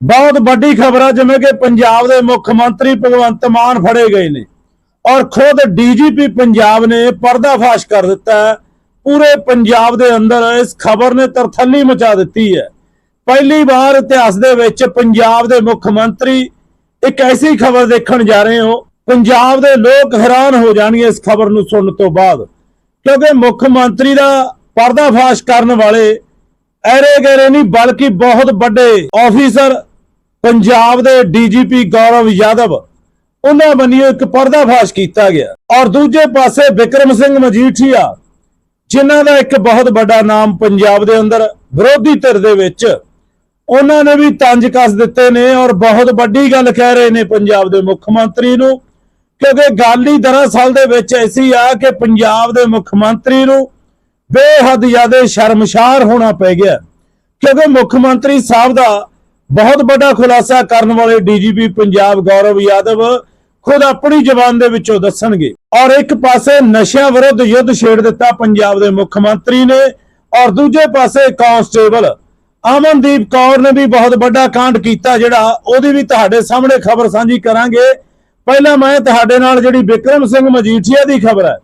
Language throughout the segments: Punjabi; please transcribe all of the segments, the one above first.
ਬਹੁਤ ਵੱਡੀ ਖਬਰ ਆ, ਜਿਵੇਂ ਕਿ ਪੰਜਾਬ ਦੇ ਮੁੱਖ ਮੰਤਰੀ ਭਗਵੰਤ ਮਾਨ ਫੜੇ ਗਏ ਨੇ ਔਰ ਖੁਦ ਡੀਜੀਪੀ ਪੰਜਾਬ ਨੇ ਪਰਦਾਫਾਸ਼ ਕਰ ਦਿੱਤਾ ਪੂਰੇ ਪੰਜਾਬ ਦੇ ਅੰਦਰ ਇਸ ਖਬਰ ਨੇ ਤਰਥੱਲੀ ਮਚਾ ਦਿੱਤੀ ਹੈ। ਪਹਿਲੀ ਵਾਰ ਇਤਿਹਾਸ ਦੇ ਵਿੱਚ ਪੰਜਾਬ ਦੇ ਮੁੱਖ ਮੰਤਰੀ ਇੱਕ ਐਸੀ ਖਬਰ ਦੇਖਣ ਜਾ ਰਹੇ ਹੋ। ਪੰਜਾਬ ਦੇ ਲੋਕ ਹੈਰਾਨ ਹੋ ਜਾਣਗੇ ਇਸ ਖਬਰ ਨੂੰ ਸੁਣਨ ਤੋਂ ਬਾਅਦ, ਕਿਉਂਕਿ ਮੁੱਖ ਮੰਤਰੀ ਦਾ ਪਰਦਾਫਾਸ਼ ਕਰਨ ਵਾਲੇ ਐਰੇ ਗੈਰੇ ਨਹੀਂ, ਬਲਕਿ ਬਹੁਤ ਵੱਡੇ ਆਫੀਸਰ ਪੰਜਾਬ ਦੇ ਡੀਜੀਪੀ ਗੌਰਵ ਯਾਦਵ, ਉਹਨਾਂ ਬੰਨਿਓ ਇੱਕ ਪਰਦਾਫਾਸ਼ ਕੀਤਾ ਗਿਆ। ਔਰ ਦੂਜੇ ਪਾਸੇ ਵਿਕਰਮ ਸਿੰਘ ਮਜੀਠੀਆ, ਜਿਨ੍ਹਾਂ ਦਾ ਇੱਕ ਬਹੁਤ ਵੱਡਾ ਨਾਮ ਪੰਜਾਬ ਦੇ ਅੰਦਰ ਵਿਰੋਧੀ ਧਿਰ ਦੇ ਵਿੱਚ, ਉਹਨਾਂ ਨੇ ਵੀ ਤੰਜ ਕੱਸ ਦਿੱਤੇ ਨੇ ਔਰ ਬਹੁਤ ਵੱਡੀ ਗੱਲ ਕਹਿ ਰਹੇ ਨੇ ਪੰਜਾਬ ਦੇ ਮੁੱਖ ਮੰਤਰੀ ਨੂੰ, ਕਿਉਂਕਿ ਗੱਲ ਹੀ ਦਰਅਸਲ ਦੇ ਵਿੱਚ ਐਸੀ ਆ ਕਿ ਪੰਜਾਬ ਦੇ ਮੁੱਖ ਮੰਤਰੀ ਨੂੰ ਬੇਹੱਦ ਜ਼ਿਆਦਾ ਸ਼ਰਮਸ਼ਾਰ ਹੋਣਾ ਪੈ ਗਿਆ। ਕਿਉਂਕਿ ਮੁੱਖ ਮੰਤਰੀ ਸਾਹਿਬ ਦਾ ਬਹੁਤ ਵੱਡਾ ਖੁਲਾਸਾ ਕਰਨ ਵਾਲੇ ਡੀਜੀਪੀ ਪੰਜਾਬ ਗੌਰਵ ਯਾਦਵ ਖੁਦ ਆਪਣੀ ਜ਼ਬਾਨ ਦੇ ਵਿੱਚੋਂ ਦੱਸਣਗੇ। ਔਰ ਇੱਕ ਪਾਸੇ ਨਸ਼ਿਆਂ ਵਿਰੁੱਧ ਯੁੱਧ ਛੇੜ ਦਿੱਤਾ ਪੰਜਾਬ ਦੇ ਮੁੱਖ ਮੰਤਰੀ ਨੇ ਔਰ ਦੂਜੇ ਪਾਸੇ ਕਾਂਸਟੇਬਲ ਅਮਨਦੀਪ ਕੌਰ ਨੇ ਵੀ ਬਹੁਤ ਵੱਡਾ ਕਾਂਡ ਕੀਤਾ ਜਿਹੜਾ ਉਹਦੀ ਵੀ ਤੁਹਾਡੇ ਸਾਹਮਣੇ ਖਬਰ ਸਾਂਝੀ ਕਰਾਂਗੇ। ਪਹਿਲਾਂ ਮੈਂ ਤੁਹਾਡੇ ਨਾਲ ਜਿਹੜੀ ਵਿਕਰਮ ਸਿੰਘ ਮਜੀਠੀਆ ਦੀ ਖਬਰ ਹੈ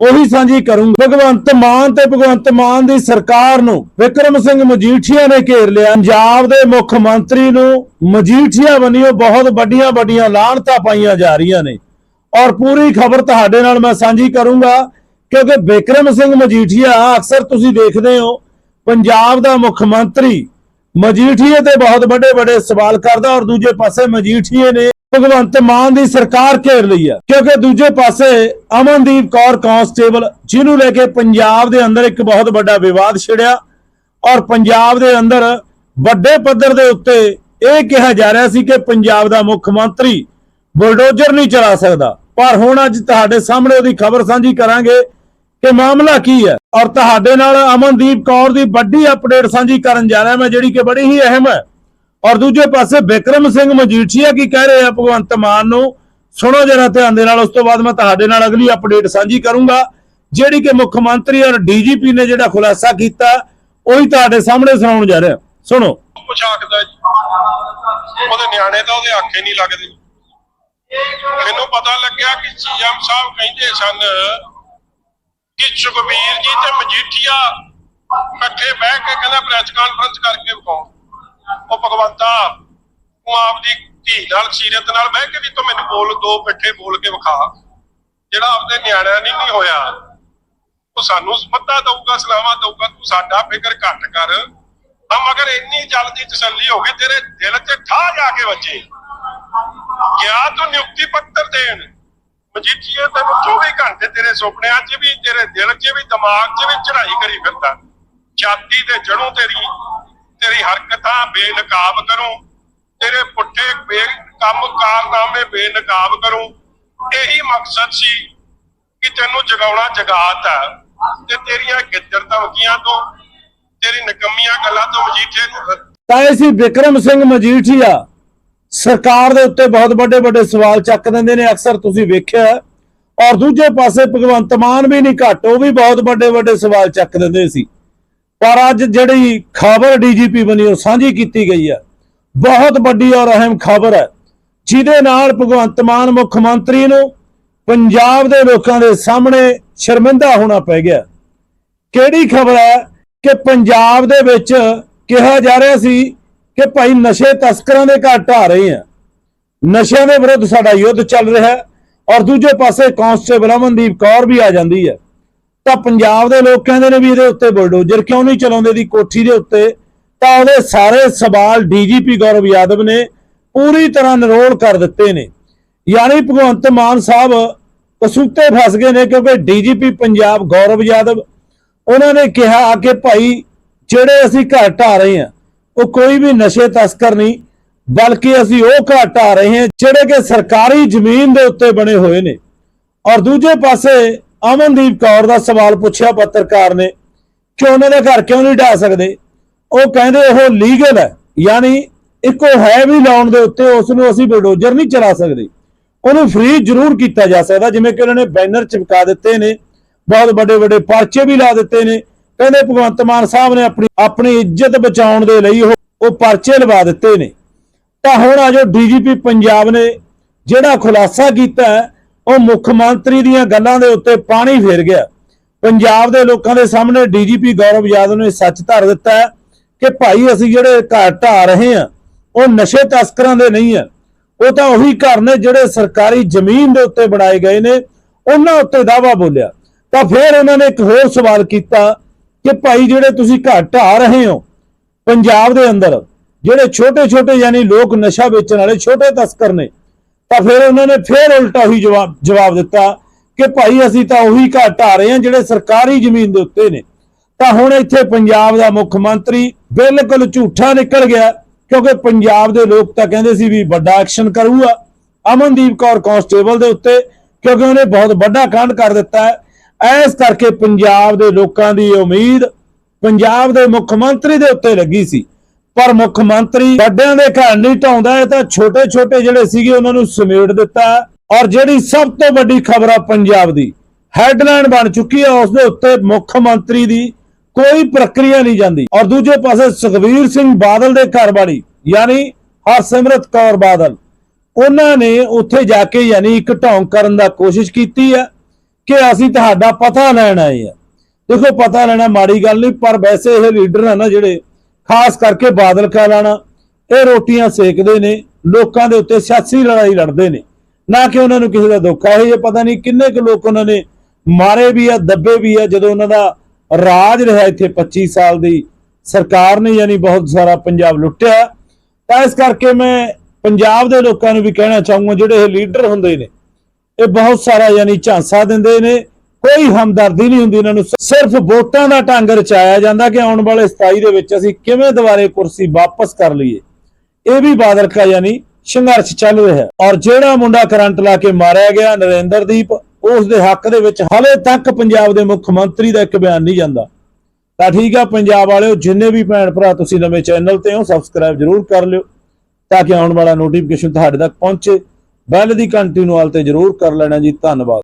ਉਹੀ ਸਾਂਝੀ ਕਰੂੰਗਾ। ਭਗਵੰਤ ਮਾਨ ਤੇ ਭਗਵੰਤ ਮਾਨ ਦੀ ਸਰਕਾਰ ਨੂੰ ਵਿਕਰਮ ਸਿੰਘ ਮਜੀਠੀਆ ਨੇ ਘੇਰ ਲਿਆ। ਪੰਜਾਬ ਦੇ ਮੁੱਖ ਮੰਤਰੀ ਨੂੰ ਮਜੀਠੀਆ ਬਣੀਓ ਬਹੁਤ ਵੱਡੀਆਂ ਵੱਡੀਆਂ ਲਾਹਣਤਾਂ ਪਾਈਆਂ ਜਾ ਰਹੀਆਂ ਨੇ। ਔਰ ਪੂਰੀ ਖਬਰ ਤੁਹਾਡੇ ਨਾਲ ਮੈਂ ਸਾਂਝੀ ਕਰੂੰਗਾ ਕਿਉਂਕਿ ਵਿਕਰਮ ਸਿੰਘ ਮਜੀਠੀਆ ਅਕਸਰ ਤੁਸੀਂ ਦੇਖਦੇ ਹੋ, ਪੰਜਾਬ ਦਾ ਮੁੱਖ ਮੰਤਰੀ ਮਜੀਠੀਏ ਤੇ ਬਹੁਤ ਵੱਡੇ ਵੱਡੇ ਸਵਾਲ ਕਰਦਾ ਔਰ ਦੂਜੇ ਪਾਸੇ ਮਜੀਠੀਏ ਨੇ ਭਗਵੰਤ ਮਾਨ ਦੀ ਸਰਕਾਰ ਘੇਰ ਲਈ ਹੈ। ਕਿਉਂਕਿ ਦੂਜੇ ਪਾਸੇ ਅਮਨਦੀਪ ਕੌਰ ਕਾਂਸਟੇਬਲ, ਜਿਹਨੂੰ ਲੈ ਕੇ ਪੰਜਾਬ ਦੇ ਅੰਦਰ ਇੱਕ ਬਹੁਤ ਵੱਡਾ ਵਿਵਾਦ ਛਿੜਿਆ ਔਰ ਪੰਜਾਬ ਦੇ ਅੰਦਰ ਵੱਡੇ ਪੱਧਰ ਦੇ ਉੱਤੇ ਇਹ ਕਿਹਾ ਜਾ ਰਿਹਾ ਸੀ ਕਿ ਪੰਜਾਬ ਦਾ ਮੁੱਖ ਮੰਤਰੀ ਬੁਲਡੋਜ਼ਰ ਨਹੀਂ ਚਲਾ ਸਕਦਾ। ਪਰ ਹੁਣ ਅੱਜ ਤੁਹਾਡੇ ਸਾਹਮਣੇ ਉਹਦੀ ਖਬਰ ਸਾਂਝੀ ਕਰਾਂਗੇ ਕਿ ਮਾਮਲਾ ਕੀ ਹੈ। ਔਰ ਤੁਹਾਡੇ ਨਾਲ ਅਮਨਦੀਪ ਕੌਰ ਦੀ ਵੱਡੀ ਅਪਡੇਟ ਸਾਂਝੀ ਕਰਨ ਜਾ ਰਿਹਾ ਮੈਂ, ਜਿਹੜੀ ਕਿ ਬੜੀ ਹੀ ਅਹਿਮ ਹੈ। ਔਰ ਦੂਜੇ ਪਾਸੇ ਵਿਕਰਮ ਸਿੰਘ ਮਜੀਠੀਆ ਕੀ ਕਹਿ ਰਹੇ ਆ? ਭਗਵੰਤ ਮਾਨ ਨੂੰ ਸੁਣੋ ਜਰਾ ਧਿਆਨ ਦੇ ਨਾਲ, ਉਸ ਤੋਂ ਬਾਅਦ ਮੈਂ ਤੁਹਾਡੇ ਨਾਲ ਅਗਲੀ ਅਪਡੇਟ ਸਾਂਝੀ ਕਰੂੰਗਾ, ਜਿਹੜੀ ਕਿ ਮੁੱਖ ਮੰਤਰੀ ਔਰ ਡੀਜੀਪੀ ਨੇ ਜਿਹੜਾ ਖੁਲਾਸਾ ਕੀਤਾ, ਉਹੀ ਤੁਹਾਡੇ ਸਾਹਮਣੇ ਸੁਣਾਉਣ ਜਾ ਰਿਹਾ। ਸੁਣੋ। ਕੁਛ ਆਖਦਾ ਜੀ। ਉਹਦੇ ਨਿਆਣੇ ਤਾਂ ਉਹਦੇ ਆਖੇ ਨਹੀਂ ਲੱਗਦੇ। ਮੈਨੂੰ ਪਤਾ ਲੱਗਿਆ ਕਿ ਸੀਐਮ ਸਾਹਿਬ ਕਹਿੰਦੇ ਸਨ ਕਿ ਸੁਖਬੀਰ ਜੀ ਤੇ ਮਜੀਠੀਆ ਇਕੱਠੇ ਬਹਿ ਕੇ ਕਹਿੰਦਾ ਪ੍ਰੈਸ ਕਾਨਫਰੰਸ ਕਰਕੇ ਵਿਖਾਓ ਉਹ ਭਗਵੰਤਾ, ਤੂੰ ਆਪਦੀ ਧੀ ਨਾਲ ਸੀਰਤ ਨਾਲ ਬਹਿ ਕੇ ਵੀ ਤੂੰ ਮੈਨੂੰ ਬੋਲ, ਦੋ ਇਕੱਠੇ ਬੋਲ ਕੇ ਵਿਖਾ। ਜਿਹੜਾ ਆਪਦੇ ਨਿਆਣਿਆਂ ਨਹੀਂ ਨਹੀਂ ਹੋਇਆ, ਉਹ ਸਾਨੂੰ ਸਮੱਤਾ ਦਊਗਾ ਸਲਾਮਾ ਦਊਗਾ, ਤੂੰ ਸਾਡਾ ਫਿਕਰ ਘੱਟ ਕਰ। ਆ ਮਗਰ ਇੰਨੀ ਜਲਦੀ ਤਸੱਲੀ ਹੋ ਗਈ, ਤੇਰੇ ਦਿਲ 'ਚ ਠਾ ਜਾ ਕੇ ਵੱਜੇ। ਗਿਆ ਤੂੰ ਨਿਯੁਕਤੀ ਪੱਤਰ ਦੇਣ। ਮਜੀਠੀਏ ਤੈਨੂੰ 24 ਘੰਟੇ ਤੇਰੇ ਸੁਪਨਿਆਂ 'ਚ ਵੀ, ਤੇਰੇ ਦਿਲ 'ਚ ਵੀ, ਦਿਮਾਗ 'ਚ ਵੀ ਚੜਾਈ ਕਰੀ ਫਿਰਦਾ। ਛਾਤੀ ਤੇ ਜੜੋਂ ਤੇਰੀ ਬੇਨਕਾਬ ਕਰੂੰ, ਤੇਰੇ ਪੁੱਠੇ ਬੇ ਕੰਮ ਕਾਰਨਾਮੇ ਬੇਨਕਾਬ ਕਰੂੰ। ਇਹੀ ਮਕਸਦ ਸੀ ਕਿ ਤੈਨੂੰ ਜਗਾਉਣਾ ਜਗਾਤ ਤੇ ਤੇਰੀਆਂ ਗਿੱਦੜ ਧਮਕੀਆਂ ਤੋਂ, ਤੇਰੀ ਨਕਮੀਆਂ ਗੱਲਾਂ ਤੋਂ ਮਜੀਠੇ ਨੂੰ ਤਾਂ ਇਹ ਸੀ ਵਿਕਰਮ ਸਿੰਘ ਮਜੀਠੀਆ। ਸਰਕਾਰ ਦੇ ਉੱਤੇ ਬਹੁਤ ਵੱਡੇ ਵੱਡੇ ਸਵਾਲ ਚੱਕ ਦਿੰਦੇ ਨੇ, ਅਕਸਰ ਤੁਸੀਂ ਵੇਖਿਆ ਔਰ ਦੂਜੇ ਪਾਸੇ ਭਗਵੰਤ ਮਾਨ ਵੀ ਨਹੀਂ ਘੱਟ, ਉਹ ਵੀ ਬਹੁਤ ਵੱਡੇ ਵੱਡੇ ਸਵਾਲ ਚੱਕ ਦਿੰਦੇ ਸੀ। ਪਰ ਅੱਜ ਜਿਹੜੀ ਖਬਰ ਡੀਜੀਪੀ ਬਣੀ ਉਹ ਸਾਂਝੀ ਕੀਤੀ ਗਈ ਹੈ। ਬਹੁਤ ਵੱਡੀ ਔਰ ਅਹਿਮ ਖਬਰ ਹੈ। ਜਿਹਦੇ ਨਾਲ ਭਗਵੰਤ ਮਾਨ ਮੁੱਖ ਮੰਤਰੀ ਨੂੰ ਪੰਜਾਬ ਦੇ ਲੋਕਾਂ ਦੇ ਸਾਹਮਣੇ ਸ਼ਰਮਿੰਦਾ ਹੋਣਾ ਪੈ ਗਿਆ। ਕਿਹੜੀ ਖਬਰ ਹੈ ਕਿ ਪੰਜਾਬ ਦੇ ਵਿੱਚ ਕਿਹਾ ਜਾ ਰਿਹਾ ਸੀ ਕਿ ਭਾਈ ਨਸ਼ੇ ਤਸਕਰਾਂ ਦੇ ਘਰ ਢਾ ਰਹੇ ਆ। ਨਸ਼ਿਆਂ ਦੇ ਵਿਰੁੱਧ ਸਾਡਾ ਯੁੱਧ ਚੱਲ ਰਿਹਾ ਹੈ ਔਰ ਦੂਜੇ ਪਾਸੇ ਕਾਂਸਟੇਬਲ ਅਮਨਦੀਪ ਕੌਰ ਵੀ ਆ ਜਾਂਦੀ ਹੈ। ਤਾਂ ਪੰਜਾਬ ਦੇ ਲੋਕ ਕਹਿੰਦੇ ਨੇ ਵੀ ਇਹਦੇ ਉੱਤੇ ਬੁਲਡੋਜ਼ਰ ਕਿਉਂ ਨਹੀਂ ਚਲਾਉਂਦੇ ਦੀ ਕੋਠੀ ਦੇ ਉੱਤੇ? ਤਾਂ ਉਹਦੇ ਸਾਰੇ ਸਵਾਲ ਡੀਜੀਪੀ ਗੌਰਵ ਯਾਦਵ ਨੇ ਪੂਰੀ ਤਰ੍ਹਾਂ ਨਿਰੋਲ ਕਰ ਦਿੱਤੇ ਨੇ। ਯਾਨੀ ਭਗਵੰਤ ਮਾਨ ਸਾਹਿਬ ਕਸੂਤੇ ਫਸ ਗਏ ਨੇ ਕਿਉਂਕਿ ਡੀਜੀਪੀ ਪੰਜਾਬ ਗੌਰਵ ਯਾਦਵ, ਉਹਨਾਂ ਨੇ ਕਿਹਾ ਕਿ ਭਾਈ ਜਿਹੜੇ ਅਸੀਂ ਘਰ ਢਾ ਰਹੇ ਹਾਂ, ਉਹ ਕੋਈ ਵੀ ਨਸ਼ੇ ਤਸਕਰ ਨਹੀਂ, ਬਲਕਿ ਅਸੀਂ ਉਹ ਘਰ ਢਾ ਰਹੇ ਹਾਂ ਜਿਹੜੇ ਕਿ ਸਰਕਾਰੀ ਜ਼ਮੀਨ ਦੇ ਉੱਤੇ ਬਣੇ ਹੋਏ ਨੇ। ਔਰ ਦੂਜੇ ਪਾਸੇ ਅਮਨਦੀਪ ਕੌਰ ਦਾ ਸਵਾਲ ਪੁੱਛਿਆ ਪੱਤਰਕਾਰ ਨੇ ਕਿ ਉਹਨਾਂ ਦੇ ਘਰ ਕਿਉਂ ਨਹੀਂ ਢਾ ਸਕਦੇ? ਉਹ ਕਹਿੰਦੇ ਉਹ ਲੀਗਲ ਹੈ ਯਾਨੀ ਇੱਕੋ ਹੈ ਵੀ ਲਾਉਣ ਦੇ ਉੱਤੇ ਉਸ ਨੂੰ ਅਸੀਂ ਬਲਡੋਜ਼ਰ ਨਹੀਂ ਚਲਾ ਸਕਦੇ। ਉਹਨੂੰ ਫ੍ਰੀ ਜ਼ਰੂਰ ਕੀਤਾ ਜਾ ਸਕਦਾ ਜਿਵੇਂ ਕਿ ਉਹਨਾਂ ਨੇ ਬੈਨਰ ਚਿਪਕਾ ਦਿੱਤੇ ਨੇ ਬਹੁਤ ਵੱਡੇ ਵੱਡੇ ਪਰਚੇ ਵੀ ਲਾ ਦਿੱਤੇ ਨੇ। ਕਹਿੰਦੇ ਭਗਵੰਤ ਮਾਨ ਸਾਹਿਬ ਨੇ ਆਪਣੀ ਆਪਣੀ ਇੱਜ਼ਤ ਬਚਾਉਣ ਦੇ ਲਈ ਉਹ ਉਹ ਪਰਚੇ ਲਵਾ ਦਿੱਤੇ ਨੇ। ਤਾਂ ਹੁਣ ਆ ਜੋ ਡੀਜੀਪੀ ਪੰਜਾਬ ਨੇ ਜਿਹੜਾ ਖੁਲਾਸਾ ਕੀਤਾ ਹੈ, ਉਹ ਮੁੱਖ ਮੰਤਰੀ ਦੀਆਂ ਗੱਲਾਂ ਦੇ ਉੱਤੇ ਪਾਣੀ ਫੇਰ ਗਿਆ। ਪੰਜਾਬ ਦੇ ਲੋਕਾਂ ਦੇ ਸਾਹਮਣੇ ਡੀਜੀਪੀ ਗੌਰਵ ਯਾਦਵ ਨੇ ਸੱਚ ਧਰ ਦਿੱਤਾ ਹੈ ਕਿ ਭਾਈ ਅਸੀਂ ਜਿਹੜੇ ਘਰ ਢਾ ਰਹੇ ਹਾਂ, ਉਹ ਨਸ਼ੇ ਤਸਕਰਾਂ ਦੇ ਨਹੀਂ ਆ ਉਹ ਤਾਂ ਉਹੀ ਘਰ ਨੇ ਜਿਹੜੇ ਸਰਕਾਰੀ ਜ਼ਮੀਨ ਦੇ ਉੱਤੇ ਬਣਾਏ ਗਏ ਨੇ, ਉਹਨਾਂ ਉੱਤੇ ਦਾਵਾ ਬੋਲਿਆ। ਤਾਂ ਫਿਰ ਉਹਨਾਂ ਨੇ ਇੱਕ ਹੋਰ ਸਵਾਲ ਕੀਤਾ ਕਿ ਭਾਈ ਜਿਹੜੇ ਤੁਸੀਂ ਘਰ ਢਾ ਰਹੇ ਹੋ, ਪੰਜਾਬ ਦੇ ਅੰਦਰ, ਜਿਹੜੇ ਛੋਟੇ ਛੋਟੇ ਯਾਨੀ ਲੋਕ ਨਸ਼ਾ ਵੇਚਣ ਵਾਲੇ, ਛੋਟੇ ਤਸਕਰ ਨੇ ਤਾਂ ਫਿਰ ਉਹਨਾਂ ਨੇ ਫਿਰ ਉਲਟਾ ਹੀ ਜਵਾਬ ਜਵਾਬ ਦਿੱਤਾ ਕਿ ਭਾਈ ਅਸੀਂ ਤਾਂ ਉਹੀ ਘਰ ਢਾ ਰਹੇ ਹਾਂ ਜਿਹੜੇ ਸਰਕਾਰੀ ਜ਼ਮੀਨ ਦੇ ਉੱਤੇ ਨੇ। ਤਾਂ ਹੁਣ ਇੱਥੇ ਪੰਜਾਬ ਦਾ ਮੁੱਖ ਮੰਤਰੀ ਬਿਲਕੁਲ ਝੂਠਾ ਨਿਕਲ ਗਿਆ ਕਿਉਂਕਿ ਪੰਜਾਬ ਦੇ ਲੋਕ ਤਾਂ ਕਹਿੰਦੇ ਸੀ ਵੀ ਵੱਡਾ ਐਕਸ਼ਨ ਕਰੂਗਾ। ਅਮਨਦੀਪ ਕੌਰ ਕਾਂਸਟੇਬਲ ਦੇ ਉੱਤੇ ਕਿਉਂਕਿ ਉਹਨੇ ਬਹੁਤ ਵੱਡਾ ਕਾਂਡ ਕਰ ਦਿੱਤਾ ਹੈ। ਇਸ ਕਰਕੇ ਪੰਜਾਬ ਦੇ ਲੋਕਾਂ ਦੀ ਉਮੀਦ ਪੰਜਾਬ ਦੇ ਮੁੱਖ ਮੰਤਰੀ ਦੇ ਉੱਤੇ ਲੱਗੀ ਸੀ। ਪਰ ਮੁੱਖ ਮੰਤਰੀ ਵੱਡਿਆਂ ਦੇ ਘਰ ਨਹੀਂ ਢਾਉਂਦਾ ਇਹ ਤਾਂ ਛੋਟੇ ਛੋਟੇ ਜਿਹੜੇ ਸੀਗੇ, ਉਹਨਾਂ ਨੂੰ ਸਮੇਟ ਦਿੱਤਾ। ਔਰ ਜਿਹੜੀ ਸਭ ਤੋਂ ਵੱਡੀ ਖਬਰ ਆ ਪੰਜਾਬ ਦੀ, ਹੈਡਲਾਈਨ ਬਣ ਚੁੱਕੀ ਹੈ ਉਸ ਦੇ ਉੱਤੇ ਮੁੱਖ ਮੰਤਰੀ ਦੀ ਕੋਈ ਪ੍ਰਕਿਰਿਆ ਨਹੀਂ ਜਾਂਦੀ। ਔਰ ਦੂਜੇ ਪਾਸੇ ਸੁਖਵੀਰ ਸਿੰਘ ਬਾਦਲ ਦੇ ਘਰ ਵਾਲੀ, ਯਾਨੀ ਹਰਸਿਮਰਤ ਕੌਰ ਬਾਦਲ, ਉਹਨਾਂ ਨੇ ਉੱਥੇ ਜਾ ਕੇ, ਯਾਨੀ ਇੱਕ ਢੌਂਗ ਕਰਨ ਦਾ ਕੋਸ਼ਿਸ਼ ਕੀਤੀ ਹੈ ਕਿ ਅਸੀਂ ਤੁਹਾਡਾ ਪਤਾ ਲੈਣ ਆਏ ਆ। ਦੇਖੋ, ਪਤਾ ਲੈਣਾ ਮਾੜੀ ਗੱਲ ਨਹੀਂ, ਪਰ ਵੈਸੇ ਇਹ ਲੀਡਰ ਆ ਨਾ ਜਿਹੜੇ ਖਾਸ ਕਰਕੇ ਬਾਦਲ ਕਾ ਲਾਣਾ ਇਹ ਰੋਟੀਆਂ ਸੇਕਦੇ ਨੇ, ਲੋਕਾਂ ਦੇ ਉੱਤੇ ਸਿਆਸੀ ਲੜਾਈ ਲੜਦੇ ਨੇ। ਨਾ ਕਿ ਉਹਨਾਂ ਨੂੰ ਕਿਸੇ ਦਾ ਦੁੱਖ ਹੈ ਇਹ ਪਤਾ ਨਹੀਂ ਕਿੰਨੇ ਕੁ ਲੋਕ ਉਹਨਾਂ ਨੇ ਮਾਰੇ ਵੀ ਆ, ਦੱਬੇ ਵੀ ਆ, ਜਦੋਂ ਉਹਨਾਂ ਦਾ ਰਾਜ ਰਿਹਾ ਇੱਥੇ 25 ਸਾਲ ਦੀ ਸਰਕਾਰ ਨੇ ਯਾਨੀ ਬਹੁਤ ਸਾਰਾ ਪੰਜਾਬ ਲੁੱਟਿਆ। ਤਾਂ ਇਸ ਕਰਕੇ ਮੈਂ ਪੰਜਾਬ ਦੇ ਲੋਕਾਂ ਨੂੰ ਵੀ ਕਹਿਣਾ ਚਾਹੂੰਗਾ, ਜਿਹੜੇ ਇਹ ਲੀਡਰ ਹੁੰਦੇ ਨੇ, ਇਹ ਬਹੁਤ ਸਾਰਾ ਯਾਨੀ ਝਾਂਸਾ ਦਿੰਦੇ ਨੇ। ਕੋਈ ਹਮਦਰਦੀ ਨਹੀਂ ਹੁੰਦੀ ਇਹਨਾਂ ਨੂੰ। ਸਿਰਫ ਵੋਟਾਂ ਦਾ ਢੰਗ ਰਚਾਇਆ ਜਾਂਦਾ ਕਿ ਆਉਣ ਵਾਲੇ 27 ਦੇ ਵਿੱਚ ਅਸੀਂ ਕਿਵੇਂ ਦੁਬਾਰੇ ਕੁਰਸੀ ਵਾਪਸ ਕਰ ਲਈਏ। ਇਹ ਵੀ ਬਾਦਲਕਾ ਯਾਨੀ ਸੰਘਰਸ਼ ਚੱਲ ਰਿਹਾ। ਹੈ ਔਰ ਜਿਹੜਾ ਮੁੰਡਾ ਕਰੰਟ ਲਾ ਕੇ ਮਾਰਿਆ ਗਿਆ ਨਰਿੰਦਰਦੀਪ, ਉਸ ਦੇ ਹੱਕ ਦੇ ਵਿੱਚ ਹਲੇ ਤੱਕ ਪੰਜਾਬ ਦੇ ਮੁੱਖ ਮੰਤਰੀ ਦਾ ਇੱਕ ਬਿਆਨ ਨਹੀਂ ਜਾਂਦਾ। ਤਾਂ ਠੀਕ ਆ, ਪੰਜਾਬ ਵਾਲਿਓ, ਜਿੰਨੇ ਵੀ ਭੈਣ ਭਰਾ ਤੁਸੀਂ ਨਵੇਂ ਚੈਨਲ ਤੇ ਹੋ, ਸਬਸਕ੍ਰਾਈਬ ਜਰੂਰ ਕਰ ਲਿਓ ਤਾਂ ਕਿ ਆਉਣ ਵਾਲਾ ਨੋਟੀਫਿਕੇਸ਼ਨ ਤੁਹਾਡੇ ਤੱਕ ਪਹੁੰਚੇ। ਬੈਲ ਦੀ ਘੰਟੀ ਨੂੰ ਆਲ ਤੇ ਜਰੂਰ ਕਰ ਲੈਣਾ ਜੀ। ਧੰਨਵਾਦ।